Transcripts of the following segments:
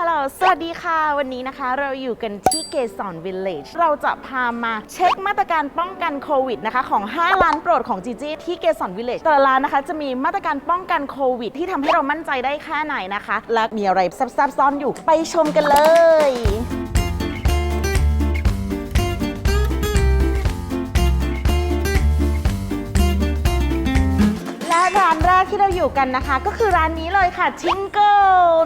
ฮัลโหล สวัสดีค่ะ วันนี้นะคะ เราอยู่กันที่เกสรวิลเลจ เราจะพามาเช็คมาตรการป้องกันโควิดนะคะของ 5 ร้านโปรดของจีจี้ที่เกสรวิลเลจ แต่ละร้านนะคะจะมีมาตรการป้องกันโควิด ที่ทำให้เรามั่นใจได้แค่ไหนนะคะ และมีอะไรซับๆซ่อนอยู่ ไปชมกันเลย ที่เราอยู่กันนะคะ ก็คือร้านนี้เลยค่ะชิงเกิล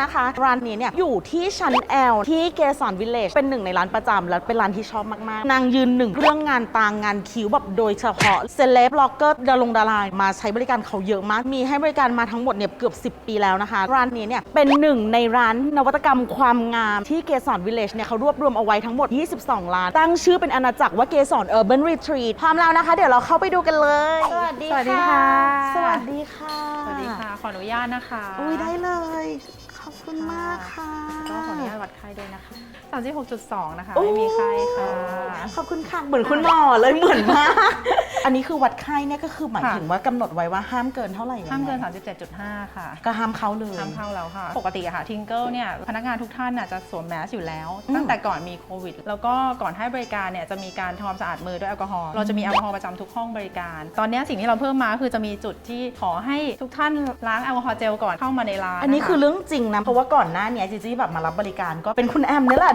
นะคะ ร้านนี้เนี่ยอยู่ที่ชั้น L ที่เกสรวิลเลจเป็นหนึ่งในร้านประจำและเป็นร้านที่ชอบมากๆ นางยืนหนึ่งเรื่องงานตางงานคิ้วแบบโดยเฉพาะเซเลบล็อกเกอร์ดารงดารามาใช้บริการเขาเยอะมาก มีให้บริการมาทั้งหมดเนี่ยเกือบ 10 ปีแล้วนะคะ ร้านนี้เนี่ยเป็นหนึ่งในร้านนวัตกรรมความงามที่เกสรวิลเลจเนี่ยเขารวบรวมเอาไว้ทั้งหมด 22 ร้าน ตั้งชื่อเป็นอาณาจักรว่าเกสรเออร์เบนรีทรีทพร้อมแล้วนะคะ เดี๋ยวเราเข้าไปดูกันเลย สวัสดีสวัสดีค่ะ สวัสดีค่ะ สวัสดีค่ะ ขออนุญาตนะคะ อุ้ยได้เลย ขอบคุณมากค่ะ ก็ขออนุญาตวัดไข้ด้วยนะคะ 36.2 นะคะโอ้ไม่มีไข้ค่ะ ขอบคุณค่ะ เหมือนคุณหมอเลยเหมือนมาก อันนี้คือวัดไข้เนี่ยก็คือหมายค่ะถึงว่ากำหนดไว้ว่าห้ามเกินเท่าไหร่ยังไงห้ามเกิน 37.5 ค่ะ ก็ห้ามเขาเลย ห้ามเข้าแล้วค่ะ ปกติอะค่ะทิงเกิลเนี่ยพนักงานทุกท่านน่ะจะสวมแมสอยู่แล้ว อืมตั้งแต่ก่อนมีโควิด แล้วก็ก่อนให้บริการเนี่ยจะมีการทำความสะอาดมือด้วยแอลกอฮอล์เราจะมีแอลกอฮอล์ประจำทุกห้องบริการ ตอนนี้สิ่งที่เราเพิ่มมาคือจะมีจุดที่ขอให้ทุกท่านล้างแอลกอฮอล์เจลก่อนเข้ามาในร้านอันนี้ะะ คือเรื่องจริงนะ เพราะว่าก่อนหน้าเนี้ยจีจี้แบบมารับบริการก็เป็นคุณแอมนี่แหละ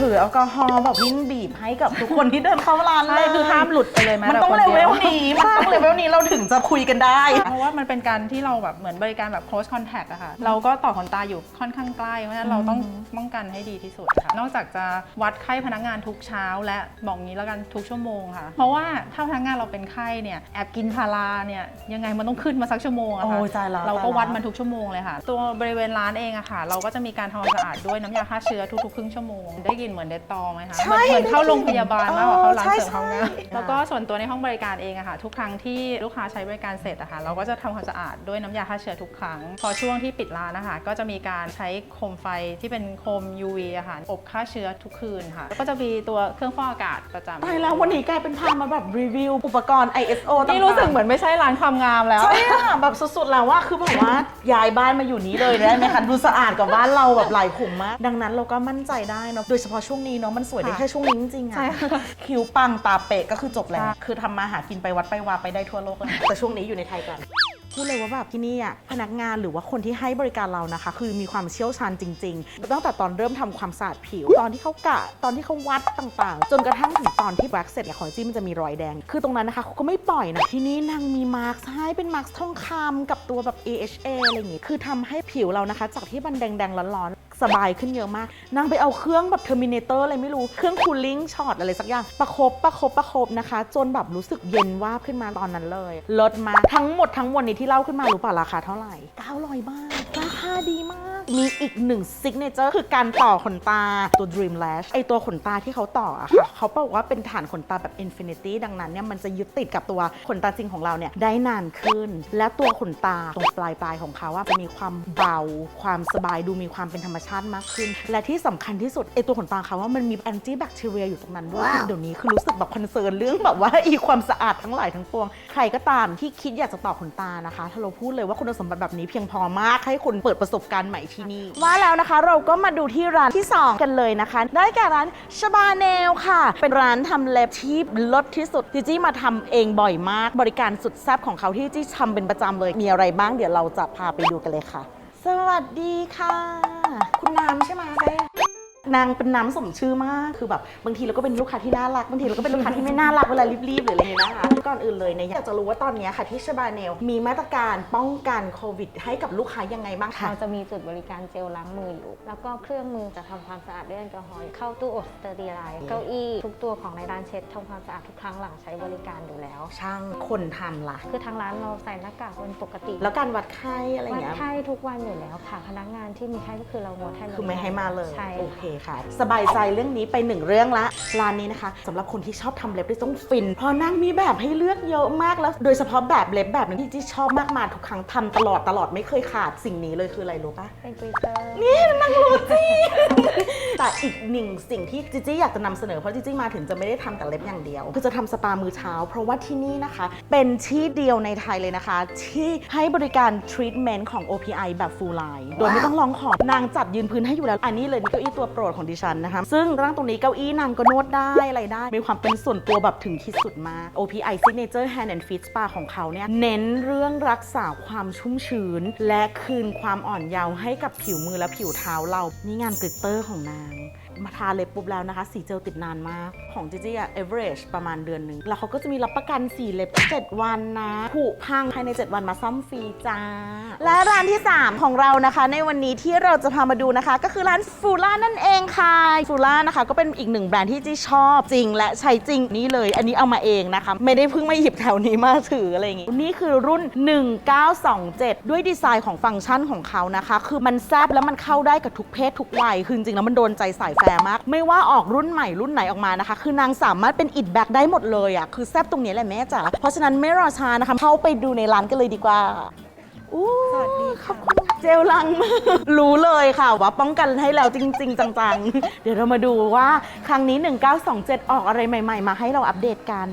ถือแอลกอฮอล์แบบวิ่งบีบให้กับทุกคนที่เดินเข้าร้านเลใช่ยคือห้ามหลุดไปเลยแม้มันแต่ต้องคนเลดียเวลนี้มันต้องเลเวลนี้เราถึงจะคุยกันได้ เพราะว่ามันเป็นการที่เราแบบเหมือนบริการแบบ close contact อะค่ะ เราก็ต่อขนตาอยู่ค่อนข้างใกล้ เพราะฉะนั้นเราต้องป้องกันให้ดีที่สุดค่ะ นอกจากจะวัดไข้พนักงานทุกเช้า และบอกงี้แล้วกันทุกชั่วโมงค่ะ เพราะว่าถ้าพนักงานเราเป็นไข้เนี่ยแอบกินพาราเนี่ยยังไงมันต้องขึ้นมาสักชั่วโมงอะค่ะโอ้ยตายแล้วเราก็ตายแล้ววัดมันทุกชั่วโมงเลยค่ะ ตัวบริเวณร้านเองอะค่ะ เราก็จะมีการทำความสะอาดด้วยน้ำยาฆ่าเชื้อทุกๆครึ่งชั่วโมงได้กลินเหมือนเดตตอไหมคะใช่เหมือนเข้าโรงพยาบาลมากกว่าเข้าร้านใช่เสริมความงามใช่ แล้วก็ส่วนตัวในห้องบริการเองอะค่ะทุกครั้งที่ลูกค้าใช้บริการเสร็จอะค่ะเราก็จะทำความสะอาดด้วยน้ำยาฆ่าเชื้อทุกครั้ง พอช่วงที่ปิดร้านนะคะก็จะมีการใช้โคมไฟที่เป็นโคม UV อะค่ะอบฆ่าเชื้อทุกคืนค่ะแล้วก็จะมีตัวเครื่องฟอกอากาศประจำตายแล้ววันนี้กลายเป็นพามาแบบรีวิวอุปกรณ์ ISO ต่างๆนี่รู้สึกเหมือนไม่ใช่ร้านความงามแล้ว ใช่อะแบบสุดๆแล้วว่าคือแบบว่าย้ายบ้านมาอยู่นี้เลยได้ไหมคะดูสะอาดกว่าบ้านเราแบบหลายขุมมาก ดังนั้นเราก็มั่นใจได้เนาะโดยเฉพาะช่วงนี้เนาะมันสวยได้ค่ะแค่ช่วงนี้จริงๆอะใช่ค่ะ คิวปังตาเป๊ะก็คือจบแล้วใช่คือทำมาหากินไปวัดไปวาไปได้ทั่วโลกเลยแต่ช่วงนี้อยู่ในไทยก่อน พูดเลยว่าแบบที่นี่อะพนักงานหรือว่าคนที่ให้บริการเรานะคะ คือมีความเชี่ยวชาญจริงๆตั้งแต่ตอนเริ่มทำความสะอาดผิว ตอนที่เขากะ ตอนที่เขาวัดต่างๆ จนกระทั่งถึงตอนที่แว็กเสร็จเนี่ยของจี้มันจะมีรอยแดง คือตรงนั้นนะคะเขาก็ไม่ปล่อยนะที่นี่นางมีมาร์คให้เป็นมาร์คทองคำกับตัวแบบ AHA อะไรอย่างงี้คือทำให้ผิวเรานะคะ จากที่มันแดงๆร้อนๆ สบายขึ้นเยอะมาก นางไปเอาเครื่องแบบเทอร์มินเตอร์อะไรไม่รู้ เครื่องคูลลิ่งช็อตอะไรสักอย่าง ประคบประคบประคบนะคะ จนแบบรู้สึกเย็นวาบขึ้นมาตอนนั้นเลยลดมาทั้งหมดทั้งมวลนี้ที่เล่าขึ้นมารู้ป่ะราคาเท่าไหร่ 900 บาท ราคาดีมาก มีอีกหนึ่งซิกเนเจอร์คือการต่อขนตาตัว Dream Lash ไอตัวขนตาที่เขาต่ออะค่ะเขาบอกว่าเป็นฐานขนตาแบบ Infinity ดังนั้นเนี่ยมันจะยึดติดกับตัวขนตาจริงของเราเนี่ยได้นานขึ้น และตัวขนตาตรงปลายปลายของเขาว่าจะมีความเบา ความสบายดูมีความเป็นธรรมชาติมากขึ้น และที่สำคัญที่สุดไอตัวขนตาเขาว่ามันมีแอนตี้แบคทีเรียอยู่ตรงนั้นด้วยเดี๋ยวนี้คือรู้สึกแบบคอนเซิร์นเรื่องแบบว่าอีความสะอาดทั้งหลายทั้งปวง ใครก็ตามที่คิดอยากจะต่อขนตานะคะถ้าเราพูดเลยว่าคุณสมบัติแบบนี้เพียงพอมากให้คุณเปิดประสบการณ์ใหม่ที่นี่ ว่าแล้วนะคะเราก็มาดูที่ร้านที่ 2 กันเลยนะคะ ได้แก่ร้านชบาเนลค่ะ เป็นร้านทำเล็บที่ลดที่สุดจีจี้มาทำเองบ่อยมาก บริการสุดแซ่บของเขาที่จี้ทำเป็นประจำเลย มีอะไรบ้างเดี๋ยวเราจะพาไปดูกันเลยค่ะ สวัสดีค่ะ คุณน้ำใช่ไหม นางเป็นน้ำสมชื่อมากคือแบบบางทีเราก็เป็นลูกค้าที่น่ารักบางทีเราก็เป็นลูกค้าที่ไม่น่ารักเวลารีบๆหรืออะไรอย่างเงี้ยนะคะก่อนอื่นเลยเนี่ยอยากจะรู้ว่าตอนเนี้ยค่ะที่ชบาเนลมีมาตรการป้องกันโควิด ให้กับลูกค้ายังไงบ้างคะ เราจะมีจุดบริการเจลล้างมืออยู่ แล้วก็เครื่องมือจะทำความสะอาดด้วยแอลกอฮอล์ เข้าตู้อบสเตอรีไลน์ เก้าอี้ทุกตัวของในร้านเช็ดทำความสะอาดทุกครั้งหลังใช้บริการอยู่แล้ว ช่างคนทำล่ะ คือทางร้านเราใส่หน้ากากเป็นปกติแล้วการวัดไข้อะไรวัดเงี้ยไข้ทุกวันอยู่แล้วค่ะ พนักงานที่มีไข้ก็คือเรางดให้คือไม่ให้มาเลยใช่โอเค ค่ะสบายใจเรื่องนี้ไปหนึ่งเรื่องละร้านนี้นะคะสำหรับคนที่ชอบทำเล็บที่ต้องฟิน เพราะนั่งมีแบบให้เลือกเยอะมากแล้ว โดยเฉพาะแบบเล็บแบบนึงที่ที่ชอบมากมาทุกครั้งทำตลอดตลอดไม่เคยขาดสิ่งนี้เลยคืออะไรรู้ปะ เป็นกรีเซอร์ นี่นางรู้จริงตแต่อีกหนึ่งสิ่งที่จิจี้อยากจะนำเสนอเพราะจิจี้มาถึงจะไม่ได้ทำแต่เล็บอย่างเดียวคือจะทำสปามือเช้า เพราะว่าที่นี่นะคะ เป็นที่เดียวในไทยเลยนะคะ ที่ให้บริการทรีทเมนต์ของ OPI แบบ full line โดยไม่ต้องร้องขอนางจัดยืนพื้นให้อยู่แล้ว อันนี้เลยนี่เก้าอี้ตัวโปรดของดิฉันนะคะ ซึ่งร่างตรงนี้เก้าอี้นางก็นวดได้อะไรได้ มีความเป็นส่วนตัวแบบถึงที่สุดมาก OPI Signature Hand and Feet Spa ของเขาเนี่ย เน้นเรื่องรักษาความชุ่มชื้น และคืนความอ่อนเยาว์ให้กับผิวมือและผิวเท้าเรา นี่งานกลิตเตอร์ของนาง มาทาเล็บปุ๊บแล้วนะคะ สีเจลติดนานมาก ของจิจี้อะ average ประมาณเดือนหนึ่งแล้วเขาก็จะมีรับประกันสีเล็บ 7 วันนะผุพังภายใน 7 วันมาซ่อมฟรีจ้า และร้านที่ 3 ของเรานะคะ ในวันนี้ที่เราจะพามาดูนะคะ ก็คือร้านฟูล่านั่นเองค่ะฟูล่านะคะ ก็เป็นอีกหนึ่งแบรนด์ที่จี้ชอบจริง และใช้จริงนี่เลย อันนี้เอามาเองนะคะ ไม่ได้เพิ่งมาหยิบแถวนี้มาถืออะไรอย่างงี้นี่คือรุ่น 1927 ด้วยดีไซน์ของฟังก์ชันของเขานะคะ คือมันแซบแล้วมันเข้าได้กับทุกเพศทุกวัยคือจริงๆแล้วมันโดนใจสายฟร์มาก ไม่ว่าออกรุ่นใหม่รุ่นไหนออกมานะคะ คือนางสามารถเป็นอิดแบ็กได้หมดเลยอะคือแซบตรงนี้แหละแม่จ๋าเพราะฉะนั้นไม่รอช้านะคะเข้าไปดูในร้านกันเลยดีกว่าอู้สวัสดีขอบคุณเจลล้างมือรู้เลยค่ะว่าป้องกันให้แล้วจริง ๆ จังๆ เดี๋ยวเรามาดูว่าครั้งนี้ 1927 ออกอะไรใหม่ ๆ มาให้เราอัปเดตกัน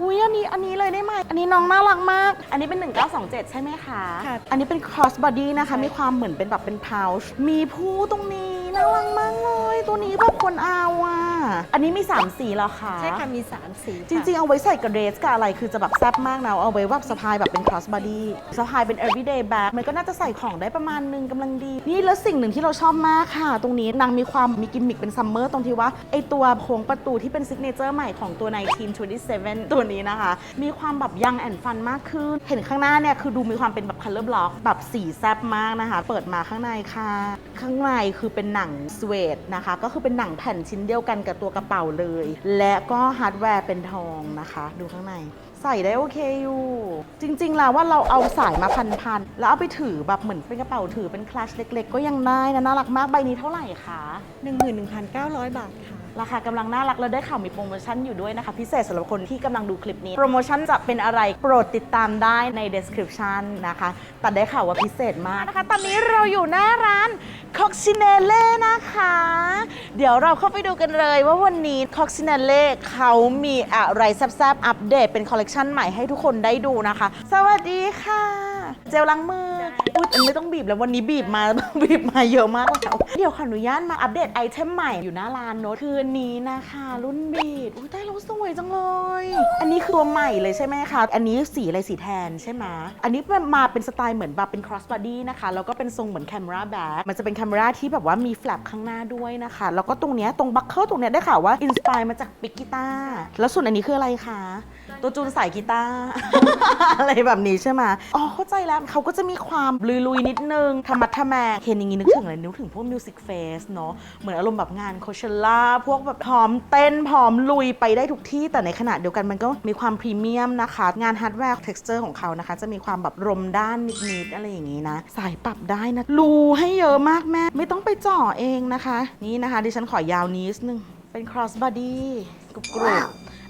อุ้ยอันนี้อันนี้เลยได้ไหม อันนี้น้องน่ารักมาก อันนี้เป็น 1927 ใช่ไหมคะค่ะอันนี้เป็น cross body นะคะ มีความเหมือนเป็นแบบเป็น pouch มีผู้ตรงนี้ น่ารักมากเลย ตัวนี้แบบคนเอาอะ อันนี้มี 3 สีแล้วค่ะ ใช่ค่ะมี 3 สีจริง ๆ เอาไว้ใส่กับเดรสกับอะไรคือจะแบบแซ่บมากนะเอาไว้แบบสะพายแบบเป็น cross body สะพายเป็น everyday bag มันก็น่าจะใส่ของได้ประมาณนึงกำลังดี นี่แล้วสิ่งหนึ่งที่เราชอบมากค่ะ ตรงนี้นางมีความมีกิมมิคเป็นซัมเมอร์ตรงที่ว่าไอตัวโค้งประตูที่เป็นซิกเนเจอร์ใหม่ของตัว1927 ตัวนี้นะคะ มีความแบบยังแอนฟันมากขึ้น เห็นข้างหน้าเนี่ยคือดูมีความเป็นแบบ color block แบบสีแซ่บมากนะคะ เปิดมาข้างในค่ะข้างในคือเป็นหนังสเวดนะคะ ก็คือเป็นหนังแผ่นชิ้นเดียวกันกับตัวกระเป๋าเลย และก็ฮาร์ดแวร์เป็นทองนะคะ ดูข้างใน ใส่ได้โอเคอยู่ จริง ๆ แล้วว่าเราเอาสายมาพันๆแล้วเอาไปถือแบบเหมือนเป็นกระเป๋าถือเป็นคลาชเล็ก ๆ ก็ยังได้นะน่ารักมากใบนี้เท่าไหร่คะ11,900 บาทค่ะราคากำลังน่ารัก แล้วได้ข่าวมีโปรโมชั่นอยู่ด้วยนะคะ พิเศษสำหรับคนที่กำลังดูคลิปนี้ โปรโมชั่นจะเป็นอะไรโปรดติดตามได้ใน description นะคะ แต่ได้ข่าวว่าพิเศษมากนะคะ ตอนนี้เราอยู่หน้าร้าน c o c c i n e l l e นะคะ เดี๋ยวเราเข้าไปดูกันเลยว่าวันนี้ c o c c i n e l l e เขามีอะไรแซ่บๆอัปเดตเป็นคอลเลกชันใหม่ให้ทุกคนได้ดูนะคะ สวัสดีค่ะ เจลล้างมือ ยอันไม่ต้องบีบแล้ววันนี้บีบมา บีบมาเยอะมากแล้วเดี๋ยวขออนุญาตมาอัปเดตไอเทมใหม่อยู่หน้าร้านโน้ตคืนนี้นะคะ รุ่นบีบอุ้ยได้แล้วสวยจังเลย อันนี้คือตัวใหม่เลยใช่ไหมคะ อันนี้สีอะไรสีแทนใช่ไหมอันนี้มาเป็นสไตล์เหมือนแบบเป็น cross body นะคะแล้วก็เป็นทรงเหมือน camera bag มันจะเป็น camera ที่แบบว่ามีแฟลปข้างหน้าด้วยนะคะ แล้วก็ตรงเนี้ยตรงบัคเคิลตรงเนี้ยได้ข่าวว่าอินสปายมาจากปิกกีตาแล้วส่วนอันนี้คืออะไรคะ ตัวจูนสายกีตาร์ อะไรแบบนี้ใช่ไหมอ๋อเข้าใจแล้วเขาก็จะมีความลุยๆนิดนึงธรรมะทะแมงเห็นอย่างนี้นึกถึงอะไรนึกถึงพวกมิวสิกเฟสเนาะเหมือนอารมณ์แบบงานโคเชล่าพวกแบบพร้อมเต้นพร้อมลุยไปได้ทุกที่แต่ในขณะเดียวกันมันก็มีความพรีเมียมนะคะ งานฮาร์ดแวร์ texture ของเขานะคะ จะมีความแบบรมด้านนิดๆอะไรอย่างนี้นะ สายปรับได้นะรูให้เยอะมากแม่ ไม่ต้องไปเจ่อเองนะคะ นี่นะคะดิฉันขอยาวนิดนึงเป็น cross body กรุบกรุบ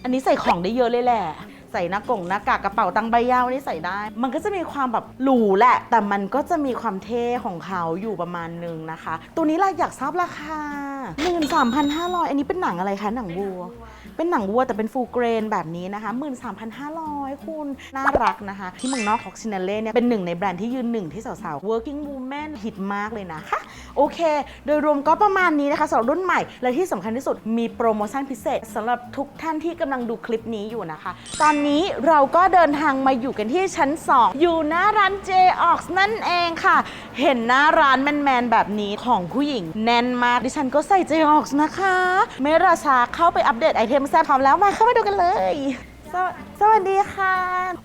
อันนี้ใส่ของได้เยอะเลยแหละ ใส่หน้ากงหน้ากากกระเป๋าตังใบยาวนี่ใส่ได้ มันก็จะมีความแบบหรูแหละ แต่มันก็จะมีความเท่ของเขาอยู่ประมาณนึงนะคะ ตัวนี้เราอยากทราบราคา 13,500อันนี้เป็นหนังอะไรคะหนังวัว เป็นหนังวัวแต่เป็นฟูเกรนแบบนี้นะคะ13,500คุณน่ารักนะคะ ที่เมืองนอกท็อกซินเล่เนี่ยเป็นหนึ่งในแบรนด์ที่ยืนหนึ่งที่สาวๆ working woman ฮิตมากเลยนะคะโอเค โดยรวมก็ประมาณนี้นะคะสำหรับรุ่นใหม่ และที่สำคัญที่สุดมีโปรโมชั่นพิเศษสำหรับทุกท่านที่กำลังดูคลิปนี้อยู่นะคะ ตอนนี้เราก็เดินทางมาอยู่กันที่ชั้น 2 อยู่หน้าร้าน J Ox นั่นเองค่ะ เห็นหน้าร้านแมนๆแบบนี้ของผู้หญิงแน่นมากดิฉันก็ใส่ J Ox นะคะ ไม่ราชาเข้าไปอัปเดตไอเทมแซ่บพร้อมแล้วมาเข้าไปดูกันเลย สวสวัสดีค่ะ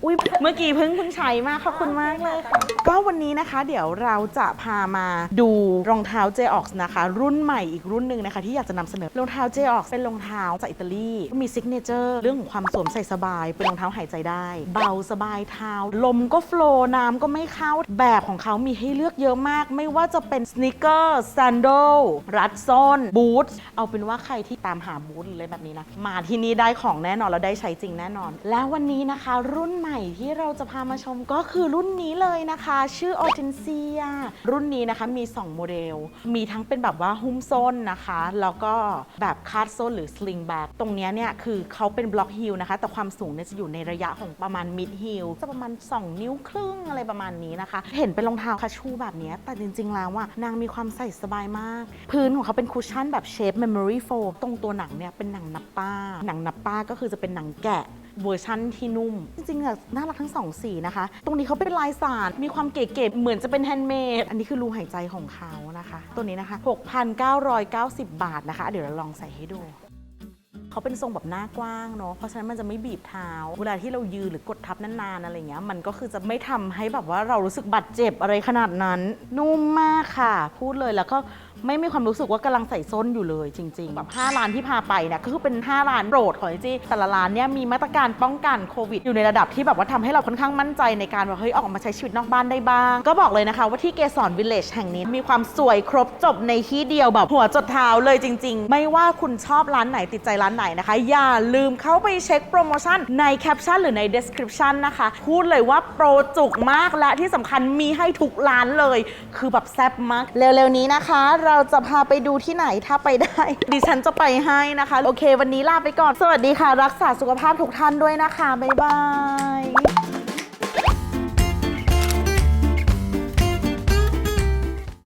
อุ้ยเมื่อกี้เพิ่งเพิ่งใช้มากขอบคุณมากเลยค่ะ ก็วันนี้นะคะเดี๋ยวเราจะพามาดูรองเท้า j o x นะคะ รุ่นใหม่อีกรุ่นหนึ่งนะคะ ที่อยากจะนำเสนอรองเท้า j o x เป็นรองเท้าจากอิตาลีมีซิกเนเจอร์เรื่องของความสวมใส่สบาย เป็นรองเท้าหายใจได้ เบาสบายเท้า ลมก็โฟลว์น้ำก็ไม่เข้าแบบของเขามีให้เลือกเยอะมาก ไม่ว่าจะเป็นสนิเกอร์แซนโดลรัดส้นบูทเอาเป็นว่าใครที่ตามหาบูทหรืออะไรแบบนี้นะมาที่นี่ได้ของแน่นอนแล้วได้ใช้จริงแน่นอนแล้ววันนี้นะคะ รุ่นใหม่ที่เราจะพามาชมก็คือรุ่นนี้เลยนะคะ ชื่อ o r t e n s i a รุ่นนี้นะคะมี 2 โมเดล มีทั้งเป็นแบบว่าหุ้มส้นนะคะ แล้วก็แบบคาดส้นหรือ sling back ตรงนี้เนี่ยคือเขาเป็นบล็อกฮิลนะคะ แต่ความสูงเนี่ยจะอยู่ในระยะของประมาณ mid heel จะประมาณ 2 นิ้วครึ่งอะไรประมาณนี้นะคะ เห็นเป็นรองเท้าคาชูแบบนี้แต่จริง ๆ แล้วอะนางมีความใส่สบายมาก พื้นของเขาเป็นคุชชั่นแบบเชฟ memory foam ตรงตัวหนังเนี่ยเป็นหนังนับป้า หนังนับป้าก็คือจะเป็นหนังแกะ เวอร์ชั่นที่นุ่ม จริงๆอะน่ารักทั้งสองสีนะคะ ตรงนี้เขาเป็นลายสารมีความเก๋ๆเหมือนจะเป็นแฮนด์เมดอันนี้คือรูหายใจของเขานะคะ ตัวนี้นะคะ 6,990 บาทนะคะ เดี๋ยวเราลองใส่ให้ดูเขาเป็นทรงแบบหน้ากว้างเนาะ เพราะฉะนั้นมันจะไม่บีบเท้า เวลาที่เรายืนหรือกดทับนานๆอะไรเงี้ย มันก็คือจะไม่ทำให้แบบว่าเรารู้สึกบาดเจ็บอะไรขนาดนั้น นุ่มมากค่ะ พูดเลยแล้วก็ ไม่มีความรู้สึกว่ากำลังใส่ส้นอยู่เลยจริง ๆ แบบ 5 ร้านที่พาไปเนี่ยก็คือเป็น 5 ร้านโปรดของจีแต่ละร้านเนี่ยมีมาตรการป้องกันโควิด อยู่ในระดับที่แบบว่าทำให้เราค่อนข้างมั่นใจในการว่าเฮ้ยออกมาใช้ชีวิตนอกบ้านได้บ้าง ก็บอกเลยนะคะว่าที่เกสรวิลเลจแห่งนี้มีความสวยครบจบในที่เดียวแบบหัวจดเท้าเลยจริง ๆ ไม่ว่าคุณชอบร้านไหนติดใจร้านไหนนะคะ อย่าลืมเข้าไปเช็คโปรโมชั่นในแคปชั่นหรือใน description นะคะ พูดเลยว่าโปรจุกมากและที่สำคัญมีให้ทุกร้านเลย คือแบบแซ่บมากเร็วๆนี้นะคะเราจะพาไปดูที่ไหนถ้าไปได้ ดิฉันจะไปให้นะคะ โอเค วันนี้ลาไปก่อน สวัสดีค่ะ รักษาสุขภาพทุกท่านด้วยนะคะ บ๊ายบาย